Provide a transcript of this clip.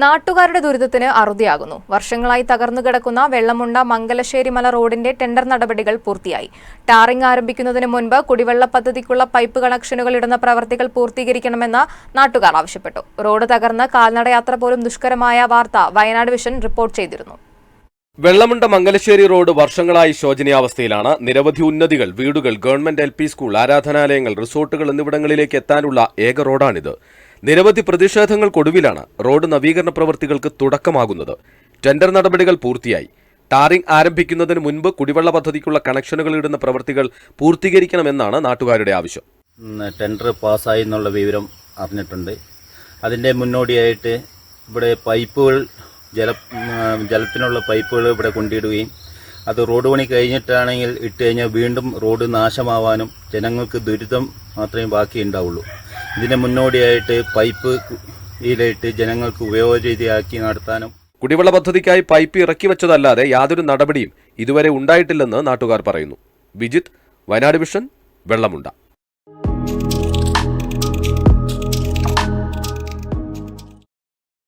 നാട്ടുകാരുടെ ദുരിതത്തിന് അറുതിയാകുന്നു. വർഷങ്ങളായി തകർന്നു കിടക്കുന്ന വെള്ളമുണ്ട മംഗലശ്ശേരി മല റോഡിന്റെ ടെൻഡർ നടപടികൾ പൂർത്തിയായി. ടാറിംഗ് ആരംഭിക്കുന്നതിന് മുൻപ് കുടിവെള്ള പദ്ധതിക്കുള്ള പൈപ്പ് കണക്ഷനുകൾ ഇടുന്ന പ്രവർത്തികൾ പൂർത്തീകരിക്കണമെന്ന് നാട്ടുകാർ ആവശ്യപ്പെട്ടു. റോഡ് തകർന്ന് കാൽനടയാത്ര പോലും ദുഷ്കരമായ വാർത്ത വയനാട് വിഷൻ റിപ്പോർട്ട് ചെയ്തിരുന്നു. വെള്ളമുണ്ട മംഗലശ്ശേരി റോഡ് വർഷങ്ങളായി ശോചനീയാവസ്ഥയിലാണ്. നിരവധി ഉന്നതികൾ വീടുകൾ ഗവൺമെന്റ് എൽ സ്കൂൾ ആരാധനാലയങ്ങൾ റിസോർട്ടുകൾ എന്നിവിടങ്ങളിലേക്ക് എത്താനുള്ള ഏക റോഡാണിത്. നിരവധി പ്രതിഷേധങ്ങൾക്കൊടുവിലാണ് റോഡ് നവീകരണ പ്രവൃത്തികൾക്ക് തുടക്കമാകുന്നത്. ടെൻഡർ നടപടികൾ പൂർത്തിയായി. ടാറിംഗ് ആരംഭിക്കുന്നതിന് മുൻപ് കുടിവെള്ള പദ്ധതിക്കുള്ള കണക്ഷനുകൾ ഇടുന്ന പ്രവൃത്തികൾ പൂർത്തീകരിക്കണമെന്നാണ് നാട്ടുകാരുടെ ആവശ്യം. ടെൻഡർ പാസ്സായി എന്നുള്ള വിവരം അറിഞ്ഞിട്ടുണ്ട്. അതിന്റെ മുന്നോടിയായിട്ട് ഇവിടെ പൈപ്പുകൾ ജല ജലത്തിനുള്ള പൈപ്പുകൾ ഇവിടെ കൊണ്ടിടുകയും അത് റോഡ് പണി കഴിഞ്ഞിട്ടാണെങ്കിൽ ഇട്ട് കഴിഞ്ഞാൽ വീണ്ടും റോഡ് നാശമാവാനും ജനങ്ങൾക്ക് ദുരിതം മാത്രമേ ബാക്കിയുണ്ടാവുള്ളൂ. ഇതിന് മുന്നോടിയായിട്ട് പൈപ്പ് ഇതിലിട്ട് ജനങ്ങൾക്ക് ഉപയോഗരീതിയാക്കി നടത്താനും കുടിവെള്ള പദ്ധതിക്കായി പൈപ്പ് ഇറക്കി വെച്ചതല്ലാതെ യാതൊരു നടപടിയും ഇതുവരെ ഉണ്ടായിട്ടില്ലെന്ന് നാട്ടുകാർ പറയുന്നു. വിജിത് വയനാട് വിഷൻ വെള്ളമുണ്ട.